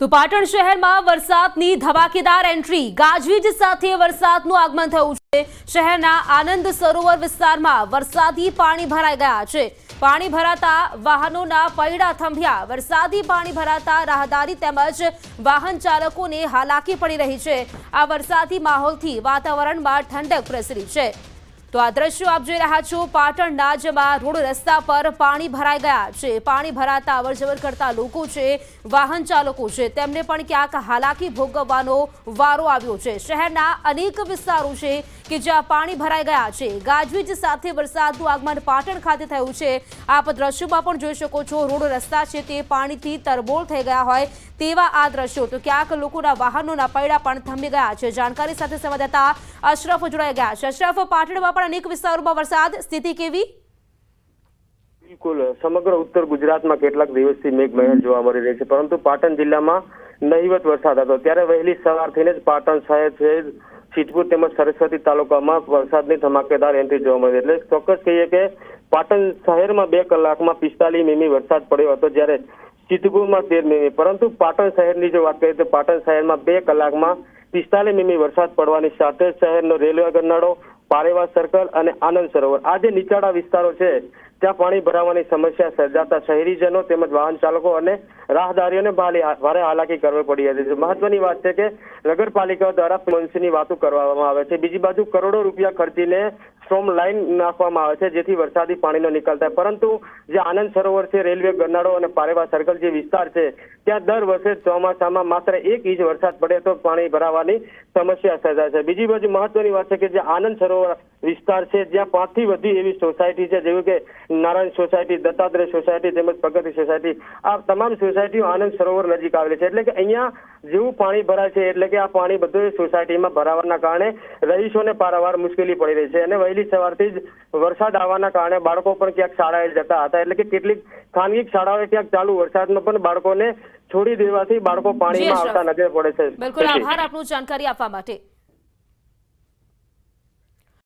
તો પાટણ શહેરમાં વરસાદની ધમાકેદાર એન્ટ્રી. ગાજવીજ સાથે વરસાદનું આગમન થયું છે. શહેરના આનંદ સરોવર વિસ્તારમાં વરસાદી પાણી ભરાઈ ગયા છે. પાણી ભરાતા વાહનોના પૈડા થંભ્યા. વરસાદી પાણી ભરાતા રાહદારી તેમજ વાહન ચાલકોને હાલાકી પડી રહી છે. આ વરસાદી માહોલથી વાતાવરણમાં ઠંડક પ્રસરી છે. તો આ દ્રશ્યો આપ જોઈ રહ્યા છો, પાટણના, જેમાં રોડ રસ્તા પર પાણી ભરાઈ ગયા છે. પાણી ભરાતા અવરજવર કરતા લોકો છે, વાહન ચાલકો છે. તેમને પણ ક્યાંક હાલાકી ભોગવવાનો વારો આવ્યો છે. શહેરના અનેક વિસ્તારો છે કે જ્યાં પાણી ભરાઈ ગયા છે. ગાજવીજ સાથે વરસાદનું આગમન પાટણ ખાતે થયું છે. આપ દ્રશ્યોમાં પણ જોઈ શકો છો, રોડ રસ્તા છે તે પાણીથી તરબોળ થઈ ગયા હોય તેવા આ દ્રશ્યો. તો ક્યાંક લોકોના વાહનોના પૈડા પણ થંભી ગયા છે. જાણકારી સાથે સંવાદદાતા અશરફ જોડાઈ ગયા છે. અશરફ, પાટણમાં પણ અનેક વિસ્તારોમાં વરસાદ. સ્થિતિ કેવી? બિલકુલ. સમગ્ર ઉત્તર ગુજરાતમાં કેટલાક દિવસથી મેઘમહેર જોવા મળી રહી છે. પરંતુ પાટણ જિલ્લામાં નહિવત વરસાદ હતો. ત્યારે વહેલી સવારથી જ પાટણ શહેર છે સિદ્ધપુર તેમજ સરસ્વતી તાલુકામાં વરસાદની ધમાકેદાર એન્ટ્રી જોવા મળી એટલે ચોક્કસ કહીએ કે પાટણ શહેરમાં બે કલાકમાં પિસ્તાલીસ મીમી વરસાદ પડ્યો હતો જ્યારે સિદ્ધપુરમાં તેર મીમી. પરંતુ પાટણ શહેરની જો વાત કરીએ તો પાટણ શહેરમાં બે કલાકમાં પિસ્તાલીસ મીમી વરસાદ પડવાની સાથે શહેરનો રેલવે ગરનાળો પારેવા સર્કલ અને આનંદ સરોવર. આ જે નીચાણા વિસ્તારો છે, ત્યાં પાણી ભરાવાની સમસ્યા સર્જાતા શહેરીજનો તેમજ વાહન ચાલકો અને રાહદારીઓને ભારે હાલાકી કરવી પડી હતી. મહત્વની વાત છે કે નગરપાલિકા દ્વારા મનસીની વાતો કરવામાં આવે છે. બીજી બાજુ કરોડો રૂપિયા ખર્ચીને સ્ટ્રોમ લાઇન નાખવામાં આવે છે, જેથી વરસાદી પાણીનો નિકાલ થાય. પરંતુ જે આનંદ સરોવર છે, રેલવે ગરનાળો અને પારેવા સર્કલ જે વિસ્તાર છે, ત્યાં દર વર્ષે ચોમાસામાં માત્ર એક ઇંચ વરસાદ પડે તો પાણી ભરાવાની સમસ્યા સર્જાય છે. બીજી બાજુ મહત્વની વાત છે કે જે આનંદ સરોવર વિસ્તાર છે જ્યાં પાંચથી વધુ એવી સોસાયટી છે જેવી કે નારાયણ સોસાયટી દત્તાત્રેય સોસાયટી તેમજ પ્રગતિ સોસાયટી આ તમામ સોસાયટીઓ આનંદ સરોવર નજીક આવેલી છે. એટલે કે અહીંયા જેવું પાણી ભરાય છે એટલે કે આ પાણી બધું સોસાયટીમાં ભરાવાના કારણે રહીશોને પારાવાર મુશ્કેલી પડી રહી છે. અને વહેલી સવારથી જ વરસાદ આવવાના કારણે બાળકો પણ ક્યાંક શાળાએ જતા હતા. એટલે કે કેટલીક ખાનગી શાળાઓએ ક્યાંક ચાલુ વરસાદમાં પણ બાળકોને છોડી દેવાથી બાળકો પાણીમાં આવતા નજરે પડે છે. બિલકુલ આભાર આપનું જાણકારી આપવા માટે.